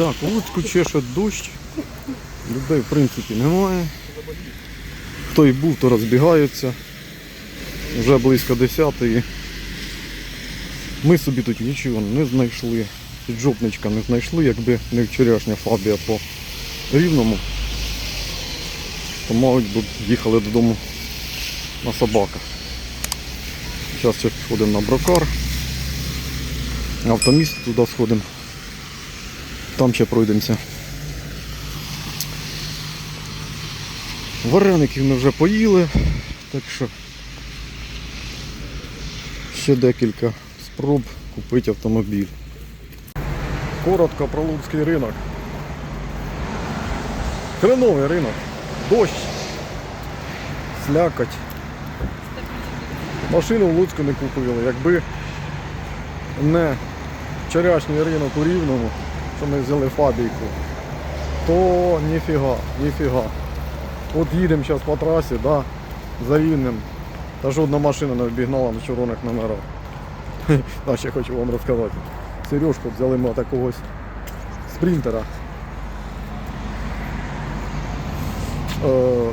Так, Луцьку чеше дощ. Людей в принципі немає. Хто й був, то розбігаються. Вже близько 10-ї. Ми собі тут нічого не знайшли. Піджопничка не знайшли, якби не вчорашня фабія по рівному. То, мабуть, б їхали додому на собаках. Зараз ще сходимо на брокар. Автоміст туди сходимо. Там ще пройдемося. Вареників ми вже поїли, так що ще декілька спроб купити автомобіль. Коротко про Луцький ринок. Хреновий ринок. Дощ. Слякоть. Машину в Луцьку не купили. Якби не вчорашній ринок у Рівному, що ми взяли фабійку, то ніфіга, ніфіга. От їдемо зараз по трасі, да, за Рівнем. Та жодна машина не обігнала на червоних номерах. А ще хочу вам розказати. Сережку взяли ми такогось спринтера. Е,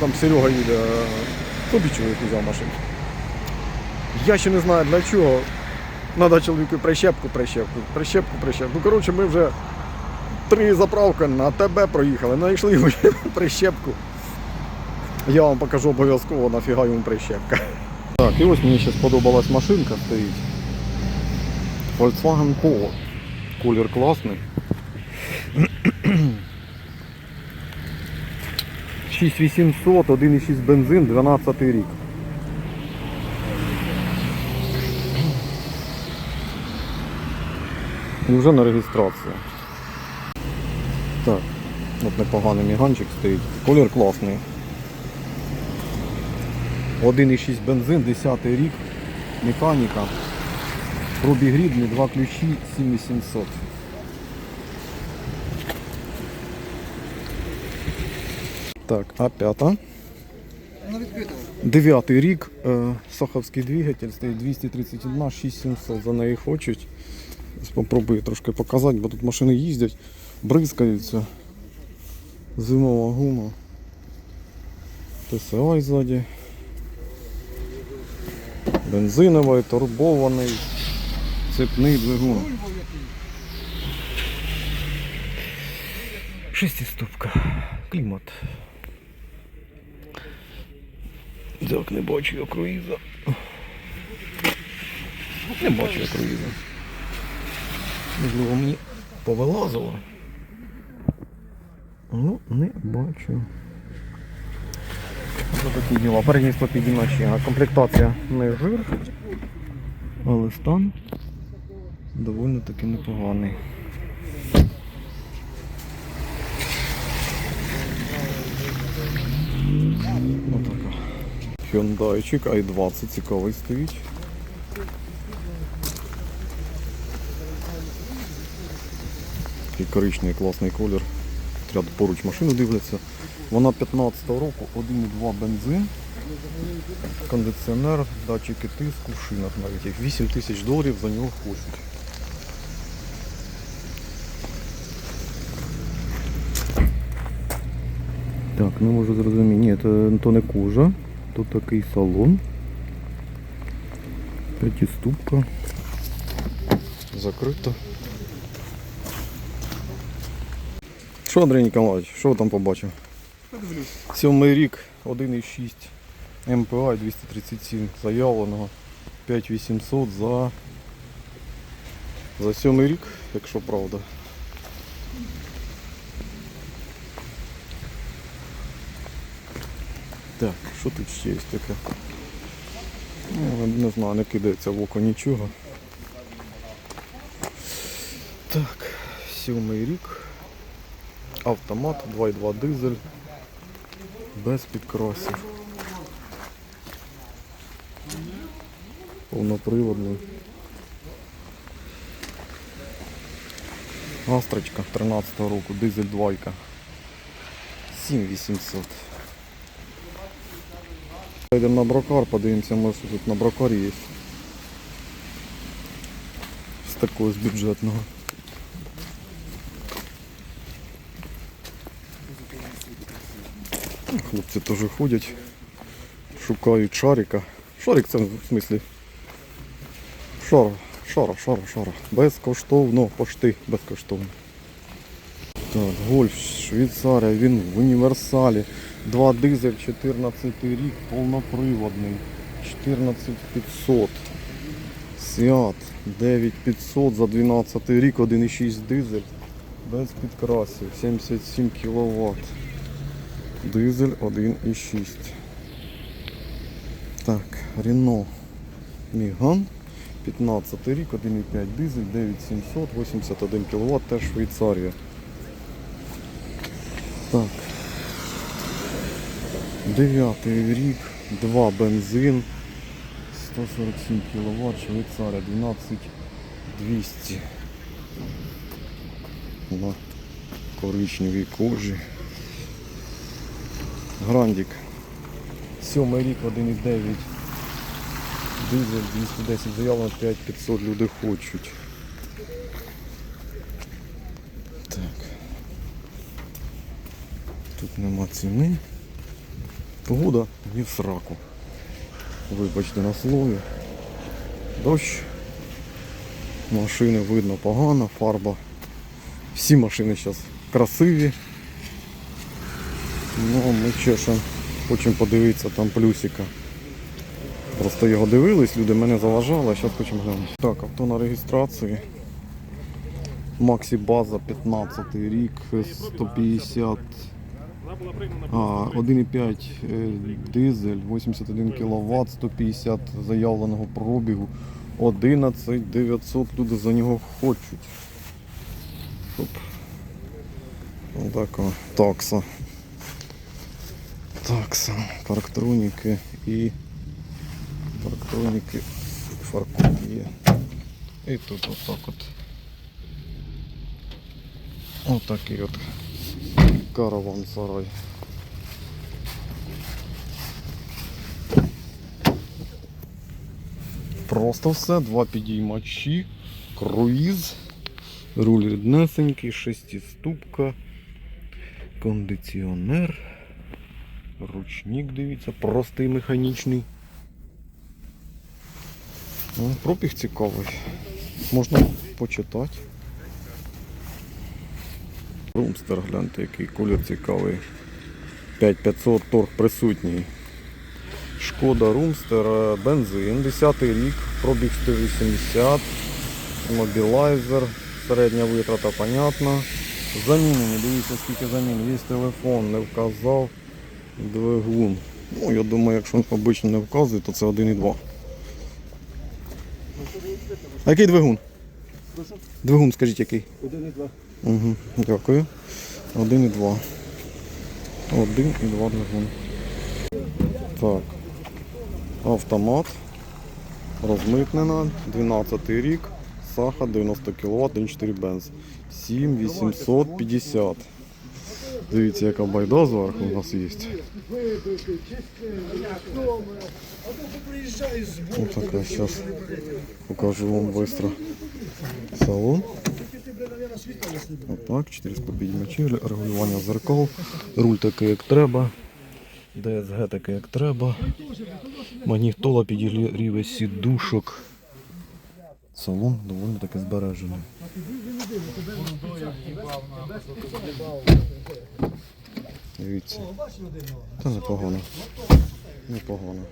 Там Серега їде, е, собі чоловік взяв машину. Я ще не знаю для чого. Надо чоловіку прищепку, прищепку, прищепку, прищепку. Ну, коротше, ми вже три заправки на ТБ проїхали, знайшли прищепку. Я вам покажу обов'язково, нафіга йому прищепка. Так, і ось мені ще сподобалась машинка стоїть. Volkswagen Polo. Колір класний. 6800, 1,6 бензин, 12 рік. І вже на реєстрацію. Так, от непоганий міганчик стоїть. Колір класний. 1,6 бензин, 10 рік, механіка. Пробіг рідний, два ключі, 7800. Так, а п'ята. Дев'ятий рік, е, Саховський двигатель стоїть 231, 6700. За неї хочуть. Спробую трошки показати, бо тут машини їздять, бризкаються. Зимова гума. ТСА ззаді. Бензиновий, турбований, цепний двигун. Шестиступка. Клімат. Так, не бачу я круїза. Не бачу я круїза. Можливо, мені повилазило. Ну, не бачу. Ось такі діла. Передні підіймачі. А комплектація не жир, але стан доволі таки непоганий. Отака. Hyundaiчик i20 цікавий стоїть. Такий коричневий класний колір. Ряд поруч машину дивляться. Вона 15-го року, 1,2 бензин, кондиціонер, датчики тиску, в шинах навіть. Їх 8 тисяч доларів за нього хочуть. Так, не можу зрозуміти. Ні, це то не кожа. Тут такий салон. П'ятиступка. Закрито. Що, Андрій Ніколаївич, що ви там побачив? Сьомий рік, 1,6 МПА 237 заявленого 5800 за за сьомий рік, якщо правда. Так, що тут ще є таке? Ну, не знаю, не кидається в око нічого. Так, сьомий рік. Автомат 2.2 дизель без підкрасів. Повноприводний. Астрочка 13 року, дизель 2. 7800. Йдемо на брокар, подивимося, може тут на брокарі є. З такого з бюджетного. Хлопці теж ходять, шукають шарика. Шарик це в смислі. Шара, шара, шара, шара. Безкоштовно, пошти безкоштовно. Так, гольф Швейцарія, він в універсалі. 2 дизель, 14 рік, повноприводний. 14500. Сіат 9500 за 12 рік, 1,6 дизель. Без підкрасів, 77 кВт. Дизель 1,6. Так, Рено Міган. 15 рік, 1,5 дизель, 9700, 81 кВт, теж Швейцарія. Так. Дев'ятий рік, 2 бензин, 147 кВт, Швейцарія, 12200. На коричневій кожі. Грандік. Сьомий рік, 1,9. Дизель 210 заявлено 5500 люди хочуть. Так. Тут нема ціни. Погода не в сраку. Вибачте на слові. Дощ. Машини видно погано, фарба. Всі машини зараз красиві. Ну, ми ще ще хочемо подивитися там плюсика. Просто його дивились, люди мене заважали, а зараз хочемо глянути. Так, авто на реєстрації. Максі База 15 рік, 150. 1,5 е, дизель, 81 кВт, 150 заявленого пробігу. 11 900 люди за нього хочуть. Отака такса. Такса, парктроніки і парктроніки фаркоп є. І тут отак от. Отакий от караван сарай. Просто все, два підіймачі, круїз, руль ріднесенький, шестиступка, кондиціонер, Ручник, дивіться, простий механічний. Ну, Пробіг цікавий. Можна почитати. Румстер, гляньте, який колір цікавий. 5500 торг присутній. Шкода Румстер, е, бензин, 10 рік, пробіг 180, мобілайзер, середня витрата, понятно. Замінені, дивіться скільки замін. Є телефон, не вказав двигун. Ну, я думаю, якщо він обично не вказує, то це 1,2. А який двигун? Двигун, скажіть який? 1,2. Угу, дякую. 1,2. 1,2 двигун. Так. Автомат. Розмитнена. 12 рік. Саха 90 кВт, 1,4 бенз. 7850. Дивіться, яка байда у нас є. Ось така, зараз покажу вам швидко салон. Отак, 400 підіймачі, регулювання зеркал, руль такий як треба, ДСГ такий як треба, магнітола підігріве сідушок. Салон доволі таки збережений. Дивіться. Та непогано. Непогано.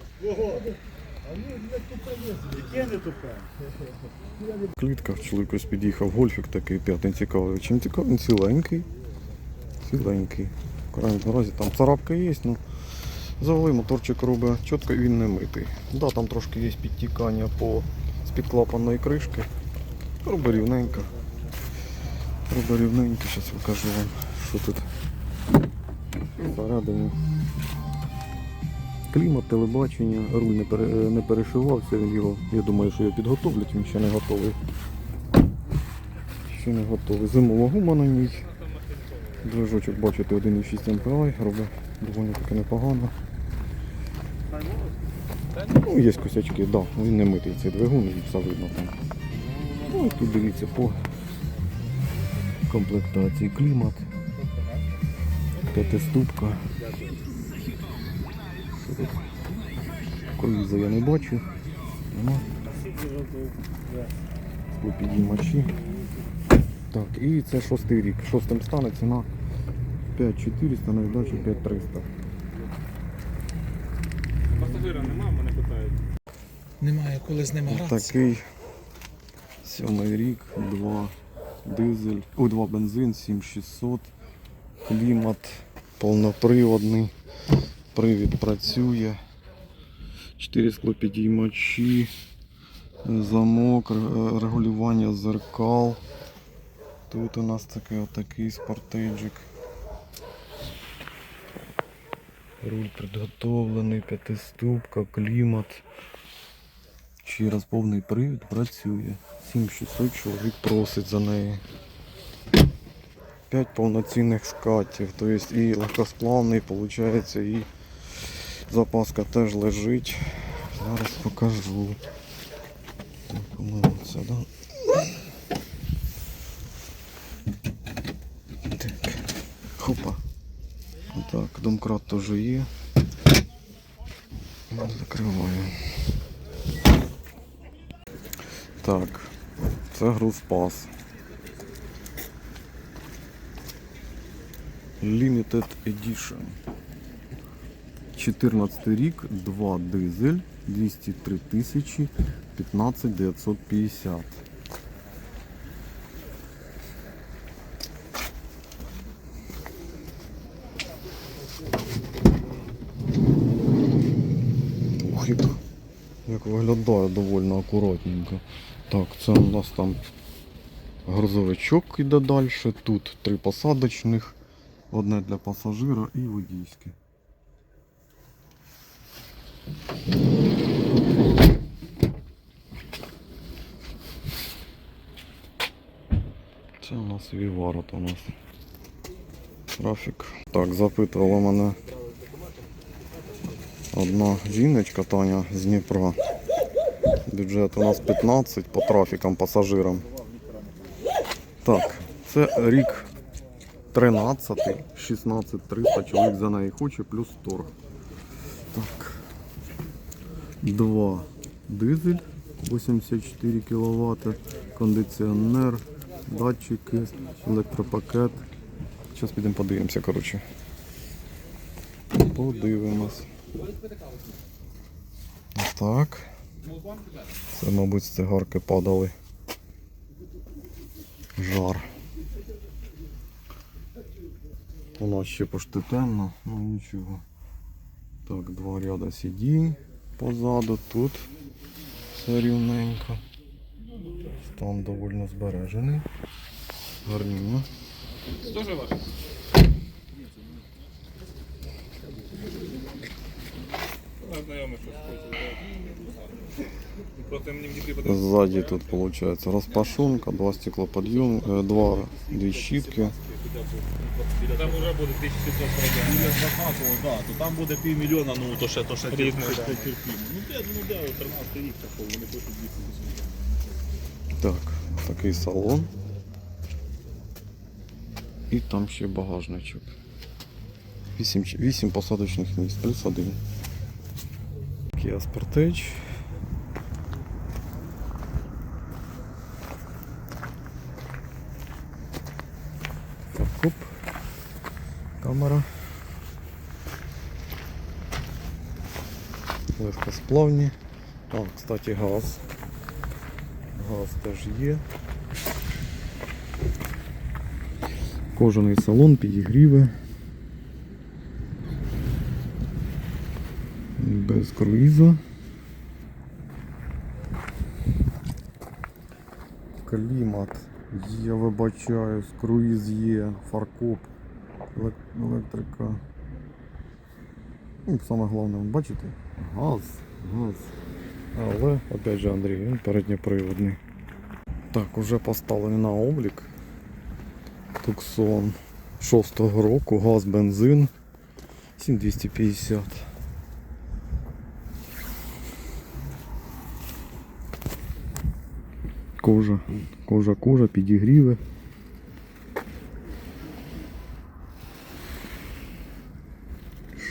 Клітка, чоловік ось під'їхав, гольфік такий п'ятий цікавий. Чим цікавий? Ціленький. Ціленький. В крайньому разі там царапка є, ну завели моторчик робить чітко і він не митий. Да, там трошки є підтікання по з-під клапанної кришки. Робить рівненько. Робить рівненько, зараз покажу вам, що тут всередині. Клімат, телебачення, руль не, пере, не перешивався, він його, я думаю, що його підготовлять, він ще не готовий. Ще не готовий. Зимова гума на ній. Движочок, бачите, 1,6 MPI, робить доволі таки непогано. Ну, є косячки, да, він не митий цей двигун, і все видно там. Ну і тут дивіться по комплектації клімат, п'ятиступка. Круїза я не бачу. Нема. Підіймачі. Так, і це шостий рік. Шостим стане ціна 5400, на віддачу 5300. Пасажира нема, мене питають. Немає коли з ними гратися. Такий сьомий рік, два дизель, о, два бензин, 7600, клімат повноприводний, привід працює, 4 склопідіймачі, замок, регулювання зеркал. Тут у нас такий отакий спортейджик. Руль підготовлений, п'ятиступка, клімат. Ще раз повний привід працює. 7600 чоловік просить за неї. 5 повноцінних скатів, тобто і легкосплавний, виходить, і запаска теж лежить. Зараз покажу. Так, це, да? Так. Хопа. Так, домкрат теж є. Закриваю. Так, це грузпас. Limited Edition. 14 рік, 2 дизель, 203 тисячі, 15 950. Ух, як, як виглядає доволі акуратненько. Так, це у нас там грузовичок іде далі. Тут три посадочних, одне для пасажира і водійське. Це у нас Вівара у нас. Трафік. Так, запитувала мене одна жіночка Таня з Дніпра. Бюджет у нас 15 по трафікам, пасажирам. Так, це рік 13, 16 300 чоловік за неї хоче, плюс торг. Так. Два дизель 84 кВт, кондиціонер, датчики, електропакет. Зараз підемо подивимося, коротше. Подивимось. Так. Це, мабуть, з цигарки падали. Жар. У нас ще пошти темно, ну нічого. Так, два ряда сидінь позаду, тут все рівненько. Стан доволі збережений. Гарніно. Знайомий щось хоче. Просто мені дітей подав. Сзади тут виходить розпашонка, два стеклоподйом, е, два дві щітки. Там вже буде 1600 продаж. Біля 20 да, то там буде півмільйона, ну то ще, то ще терпимо. Ну де, ну де, 13 рік такого, вони хочуть 280. Так, такий салон. І там ще багажничок. 8, 8 посадочних місць, плюс один. Kia Sportage. Фаркоп. Камера. Легкосплавні. А, кстати, газ. Газ теж є. Кожаний салон, підігріви. Без круїза. Клімат. Я вибачаюсь, круїз є, фаркоп, електрика. Ну, саме головне, бачите? Газ, газ. Але, опять же, Андрій, він передньоприводний. Так, уже поставлений на облік. Туксон 6-го року, газ, бензин 7250. Кожа, кожа, кожа, підігріви.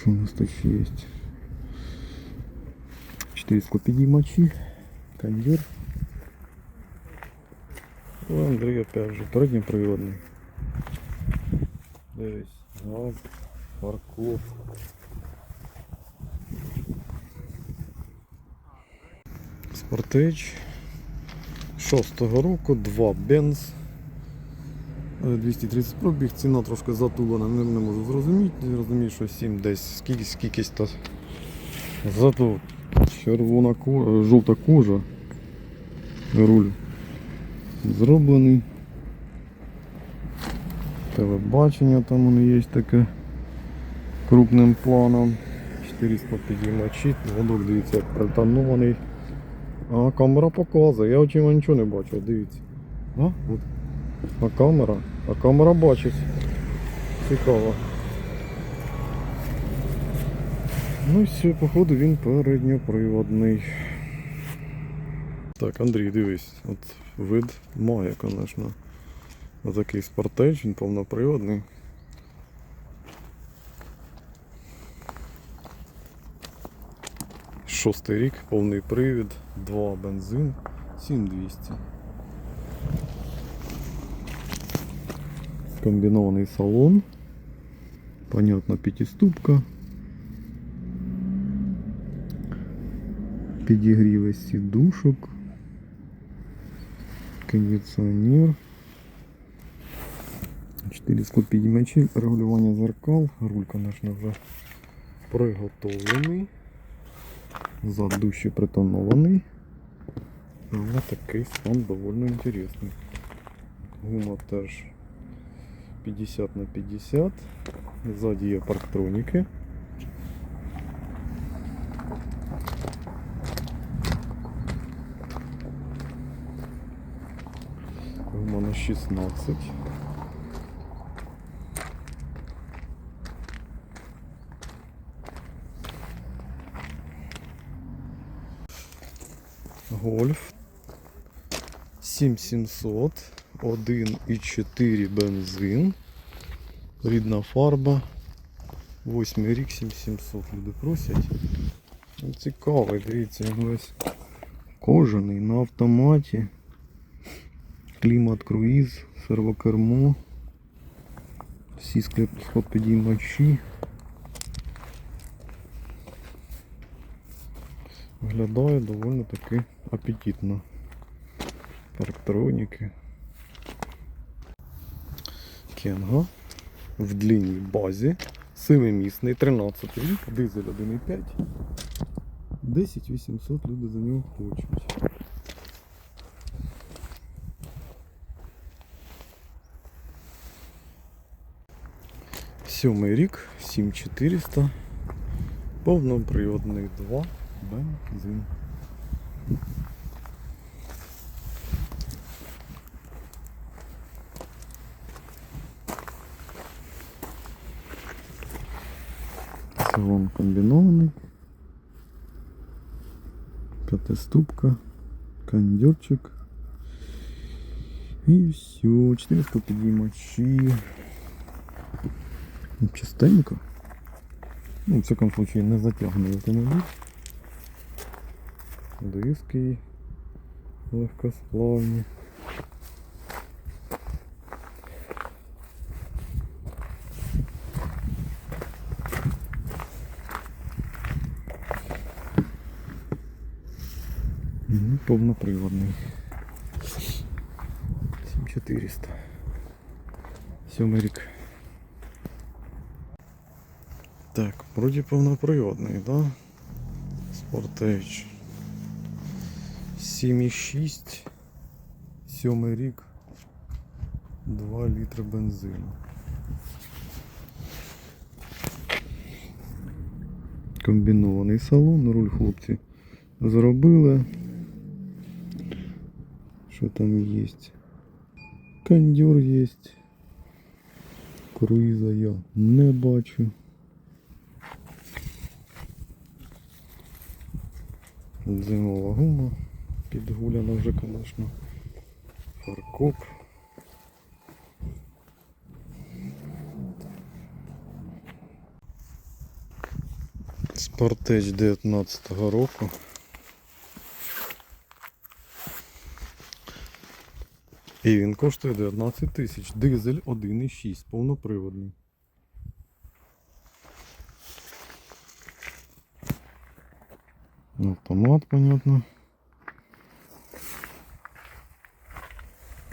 Що у нас тут ще є? 4 склопідіймачі, кондюр. У Андрій опять же, передньоприводний. Дивись, газ, парков. Спортич. Шостого року, 2 бенз. Е, 230 пробіг, ціна трошки затулена, не, не можу зрозуміти, розумію, що 7 десь, скільки, скількись то. Зато червона кожа, жовта кожа, руль зроблений. Телебачення там воно є таке крупним планом. 400 підіймачі, водок дивіться, як притонований. А камера показує, я очима нічого не бачу, дивіться. А? А камера? А камера бачить. Цікаво. Ну і все, походу він передньоприводний. Так, Андрій, дивись, от вид має, звісно. Отакий спортеч, він повноприводний. Шостий рік, повний привід, 2 бензин, 7200. Комбінований салон. Понятно, п'ятиступка. Підігріви сідушок. Кондиціонер. 4 склопідіймачі, регулювання зеркал. Руль, конечно, вже приготовлений. Зад дужче притонований. Але такий стан доволі інтересний. Гума теж 50 на 50. Ззаді є парктроніки. Гума на 16. Гольф 7700, 1,4 бензин, Рідна фарба, 8 рік 7700 люди просять. Цікавий, дивіться, весь кожаний на автоматі. Клімат круїз, сервокермо, всі склопідіймачі. Виглядає доволі таки апетитно. Парктроніки. Кенга в длинній базі. Семимісний, 13 рік, дизель 1,5. 10 800 люди за нього хочуть. Сьомий рік, 7400. Повноприводний 2 бензин. Салон комбінований. П'ятиступка, кондерчик. І все, 400 підіймачі. Чистенько. Ну, в всякому случае не затягнений автомобіль. Диски легкосплавні. Ну, повноприводний. 7400. Сьомий рік. Так, вроді повноприводний, да? Спортейдж. 7,6. Сьомий рік. 2 літри бензину. Комбінований салон, руль хлопці зробили. Що там є? Кондюр є. Круїза я не бачу. Зимова гума. Підгуляна вже, звісно. Фаркоп. Спортеч 19-го року. І він коштує 19 тисяч. Дизель 1,6, повноприводний. Автомат, понятно.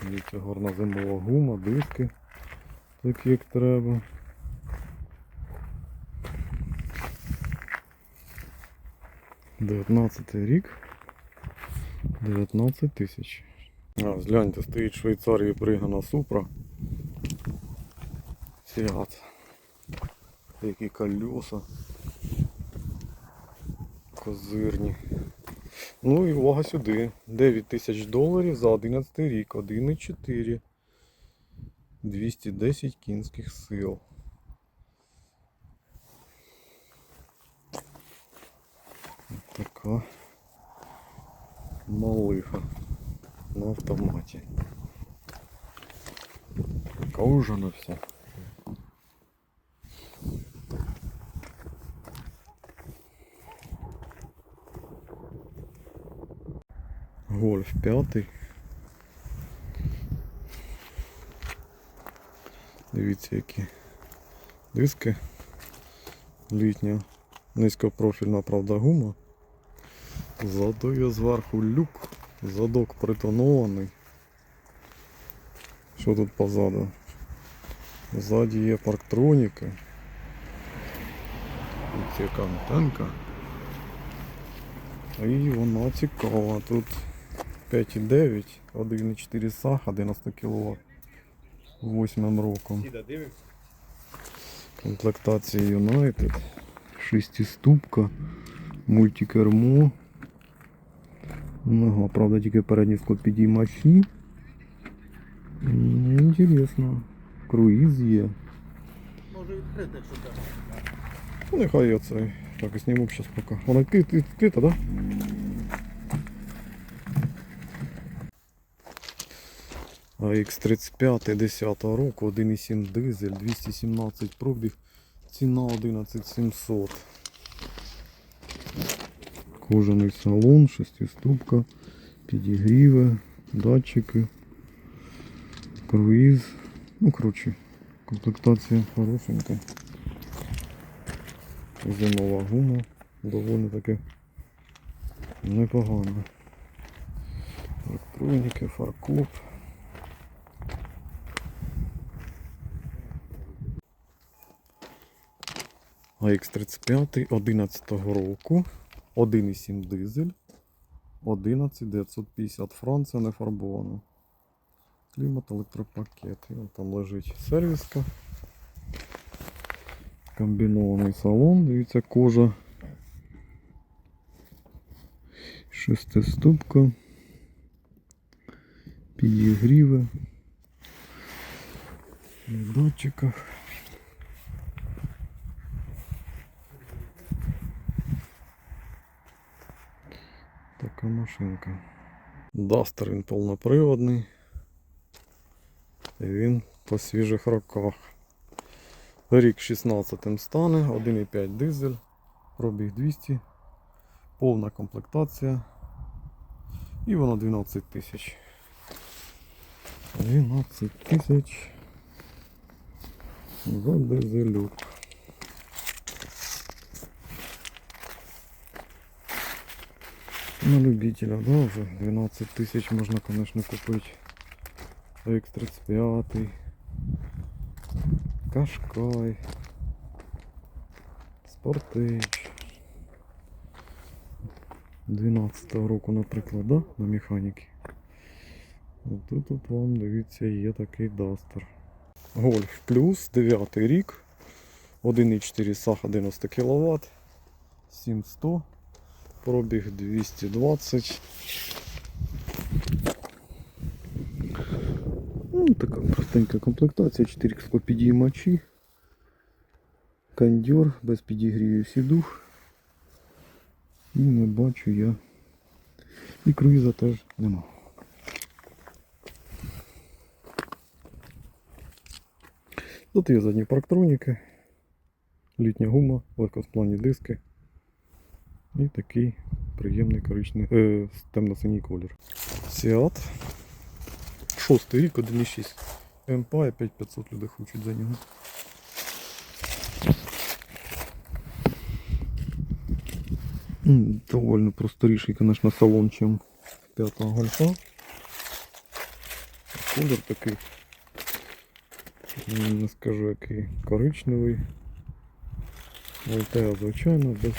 Дивіться, гарна зимова гума, диски, такі як треба. Дев'ятнадцятий рік. 19 тисяч. А, згляньте, стоїть в Швейцарії пригнана Супра. Фіат. Які колеса. Козирні. Ну і увага сюди. 9 тисяч доларів за 11 рік. 1,4. 210 кінських сил. Така малиха на автоматі. Кожана вся. Гольф п'ятий. Дивіться, які диски. Літня низькопрофільна правда гума. Зато є зверху люк, задок притонований. Що тут позаду? Ззаді є парктроніки. Ось яка антенка. І вона цікава. Тут 5,9, 1,4 сах, 11 кВт. 8 роком. Комплектація United. Шестиступка, мультикермо. Ага, правда, тільки передні склопідіймачі. Ну, Інтересно. Круїз є. Може відкрити, якщо так. Ну, нехай я цей. Так, зніму зараз поки. Вона відкрита, відкрита, да? AX35 10 року, 1,7 дизель, 217 пробіг, ціна 11700. Кожаний салон, шестиступка, підігріви, датчики, круїз. Ну, коротше, комплектація хорошенька. Зимова гума доволі таки непогана. Електроніки, фаркоп. АХ-35 11 року, 1,7 дизель, 11950 Франція не фарбована. Клімат, електропакет. І от там лежить сервіска. Комбінований салон, дивіться, кожа. Шестиступка. Підігріви. На датчиках. Така машинка. Дастер він повноприводний. І він по свіжих роках. Рік 16 стане, 1,5 дизель, пробіг 200, повна комплектація. І воно 12 тисяч. 12 тисяч за дизелюк. На любителя, да, вже 12 тисяч можна, конечно, купити. X35. Кашкай. Спортич. 12-го року, наприклад, да? на механіки. Тут от вам, дивіться, є такий Дастер. Гольф плюс, 9 рік. 1,4 саха 90 кВт. 7100. Пробіг 220. Ну, така простенька комплектація, 4 склопідіймачі. Кондьор без підігрівів сідух. І не бачу я. І круїза теж нема. Тут є задні парктроніки, літня гума, легкосплавні диски. І такий приємний коричневий, е, темно-синій колір. Сіат Шостий рік, 1,6 МПА і 5500 людей хочуть за нього. Довольно просторіший, конечно, салон, чим п'ятого гольфа. Колір такий. Не скажу який коричневий. Вольтеа, звичайно, без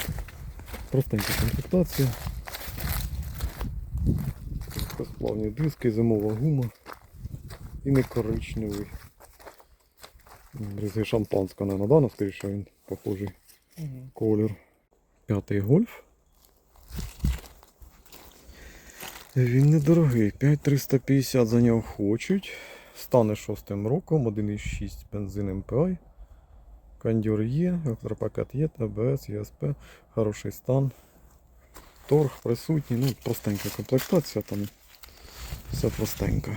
простенька комплектація. Легкосплавні диски, зимова гума. І не коричневий. Бризги шампанського, не надано, скоріше він похожий колір. П'ятий гольф. Він недорогий, 5350 за нього хочуть. Стане шостим роком, 1,6 бензин МПА. Кондюр є, електропакет є, ТБС, ЄСП, хороший стан. Торг присутній, ну простенька комплектація там. Все простенько.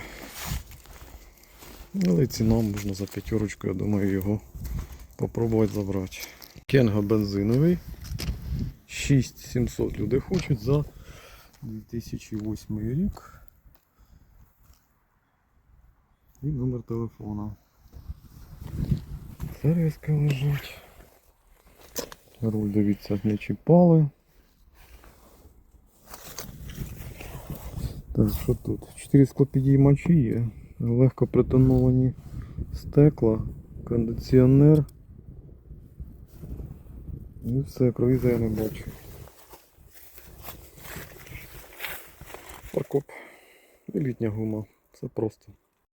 Але ціна можна за п'ятерочку, я думаю, його попробувати забрати. Кенга бензиновий. 6700 люди хочуть за 2008 рік. І номер телефона. Сервіска лежить. Руль, дивіться, не чіпали. Так, що тут? 4 склопідіймачі є. Легко притоновані стекла, кондиціонер. І все, круїза я не бачу. Паркоп. І літня гума. Все просто.